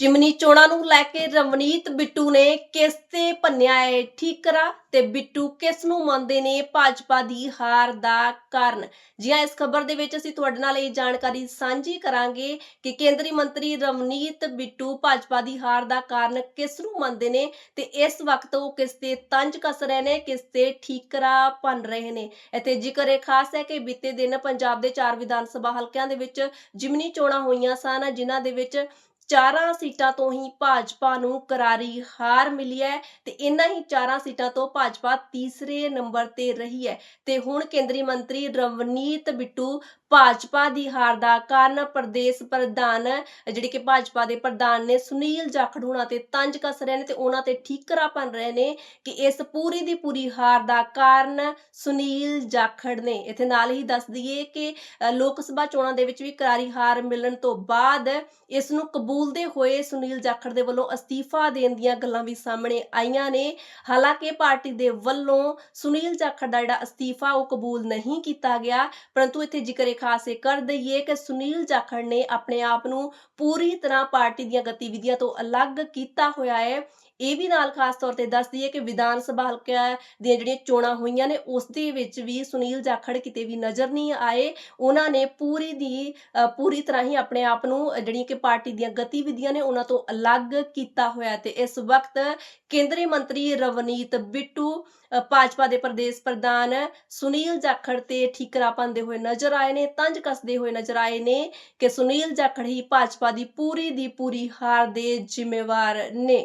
ਜਿਮਨੀ ਚੋਣਾਂ ਨੂੰ ਲੈ ਕੇ ਰਵਨੀਤ ਬਿੱਟੂ ਨੇ ਕਿਸ ਤੇ ਭੰਨਿਆ ਹੈ ਠੀਕਰਾ ਤੇ ਬਿੱਟੂ ਕਿਸ ਨੂੰ ਮੰਨਦੇ ਨੇ ਭਾਜਪਾ ਦੀ ਹਾਰ ਦਾ ਕਾਰਨ? ਜੀ ਹਾਂ, ਇਸ ਖਬਰ ਦੇ ਵਿੱਚ ਅਸੀਂ ਤੁਹਾਡੇ ਨਾਲ ਇਹ ਜਾਣਕਾਰੀ ਸਾਂਝੀ ਕਰਾਂਗੇ ਕਿ ਕੇਂਦਰੀ ਮੰਤਰੀ ਰਵਨੀਤ ਬਿੱਟੂ ਭਾਜਪਾ ਦੀ ਹਾਰ ਦਾ ਕਾਰਨ ਕਿਸ ਨੂੰ ਮੰਨਦੇ ਨੇ ਤੇ ਇਸ ਵਕਤ ਉਹ ਕਿਸ ਤੇ ਤੰਜ ਕਸ ਰਹੇ ਨੇ, ਕਿਸ ਤੇ ਠੀਕਰਾ ਭੰਨ ਰਹੇ ਨੇ। ਇੱਥੇ ਜ਼ਿਕਰ ਇਹ ਖਾਸ ਹੈ ਕਿ ਬੀਤੇ ਦਿਨ ਪੰਜਾਬ ਦੇ ਚਾਰ ਵਿਧਾਨ ਸਭਾ ਹਲਕਿਆਂ ਦੇ ਵਿੱਚ ਜਿਮਨੀ ਚੋਣਾਂ ਹੋਈਆਂ ਸਨ, ਜਿਨ੍ਹਾਂ ਦੇ ਵਿੱਚ ਚਾਰਾਂ ਸੀਟਾਂ ਤੋਂ ਹੀ ਭਾਜਪਾ ਨੂੰ ਕਰਾਰੀ ਹਾਰ ਮਿਲੀ ਹੈ ਤੇ ਇਨ੍ਹਾਂ ਹੀ ਚਾਰਾਂ ਸੀਟਾਂ ਤੋਂ ਭਾਜਪਾ ਤੀਸਰੇ ਨੰਬਰ ਤੇ ਰਹੀ ਹੈ। ਤੇ ਹੁਣ ਕੇਂਦਰੀ ਮੰਤਰੀ ਰਵਨੀਤ ਬਿੱਟੂ ਭਾਜਪਾ ਦੀ ਹਾਰ ਦਾ ਕਾਰਨ ਪ੍ਰਦੇਸ਼ ਪ੍ਰਧਾਨ, ਜਿਹੜੇ ਕਿ ਭਾਜਪਾ ਦੇ ਪ੍ਰਧਾਨ ਨੇ ਸੁਨੀਲ ਜਾਖੜ ਹੁਣਾਂ ਤੇ ਤੰਜ ਕਸ ਰਹੇ ਨੇ ਤੇ ਉਹਨਾਂ ਤੇ ਠੀਕਰਾ ਭੰਨ ਰਹੇ ਨੇ ਕਿ ਇਸ ਪੂਰੀ ਦੀ ਪੂਰੀ ਹਾਰ ਦਾ ਕਾਰਨ ਸੁਨੀਲ ਜਾਖੜ ਨੇ। ਇੱਥੇ ਨਾਲ ਹੀ ਦੱਸ ਦਈਏ ਕਿ ਲੋਕ ਸਭਾ ਚੋਣਾਂ ਦੇ ਵਿੱਚ ਵੀ ਕਰਾਰੀ ਹਾਰ ਮਿਲਣ ਤੋਂ ਬਾਅਦ ਇਸ ਨੂੰ ਕਬੂਲਦੇ ਹੋਏ ਸੁਨੀਲ ਜਾਖੜ ਦੇ ਵੱਲੋਂ ਅਸਤੀਫਾ ਦੇਣ ਦੀਆਂ ਗੱਲਾਂ ਵੀ ਸਾਹਮਣੇ ਆਈਆਂ ਨੇ। ਹਾਲਾਂਕਿ ਪਾਰਟੀ ਦੇ ਵੱਲੋਂ ਸੁਨੀਲ ਜਾਖੜ ਦਾ ਜਿਹੜਾ ਅਸਤੀਫਾ ਉਹ ਕਬੂਲ ਨਹੀਂ ਕੀਤਾ ਗਿਆ, ਪਰੰਤੂ ਇੱਥੇ ਜ਼ਿਕਰ ਖਾਸ ਇਹ ਕਰ ਦਈਏ ਕਿ ਸੁਨੀਲ ਜਾਖੜ ਨੇ ਆਪਣੇ ਆਪ ਨੂੰ ਪੂਰੀ ਤਰ੍ਹਾਂ ਪਾਰਟੀ ਦੀਆਂ ਗਤੀਵਿਧੀਆਂ ਤੋਂ ਅਲੱਗ ਕੀਤਾ ਹੋਇਆ ਹੈ। ਇਹ ਵੀ ਨਾਲ ਖਾਸ ਤੌਰ ਤੇ ਦੱਸ ਦਈਏ ਕਿ ਵਿਧਾਨ ਸਭਾ ਹਲਕਿਆਂ ਦੀਆਂ ਜਿਹੜੀਆਂ ਚੋਣਾਂ ਹੋਈਆਂ ਨੇ ਉਸ ਦੇ ਵਿੱਚ ਵੀ ਸੁਨੀਲ ਜਾਖੜ ਕਿਤੇ ਵੀ ਨਜ਼ਰ ਨਹੀਂ ਆਏ। ਉਹਨਾਂ ਨੇ ਪੂਰੀ ਦੀ ਪੂਰੀ ਤਰ੍ਹਾਂ ਹੀ ਆਪਣੇ ਆਪ ਨੂੰ ਅ, ਜਿਹੜੀਆਂ ਕਿ ਪਾਰਟੀ ਦੀਆਂ ਗਤੀਵਿਧੀਆਂ ਨੇ ਉਹਨਾਂ ਤੋਂ ਅਲੱਗ ਕੀਤਾ ਹੋਇਆ ਤੇ ਇਸ ਵਕਤ ਕੇਂਦਰੀ ਮੰਤਰੀ ਰਵਨੀਤ ਬਿੱਟੂ ਭਾਜਪਾ ਦੇ ਪ੍ਰਦੇਸ਼ ਪ੍ਰਧਾਨ ਸੁਨੀਲ ਜਾਖੜ ਤੇ ਠੀਕਰਾ ਪਾਉਂਦੇ ਹੋਏ ਨਜ਼ਰ ਆਏ ਨੇ ਤੰਜ ਕੱਸਦੇ ਹੋਏ ਨਜ਼ਰ ਆਏ ਨੇ ਕਿ ਸੁਨੀਲ ਜਾਖੜ ਹੀ ਭਾਜਪਾ ਦੀ ਪੂਰੀ ਦੀ ਪੂਰੀ ਹਾਰ ਦੇ ਜ਼ਿੰਮੇਵਾਰ ਨੇ।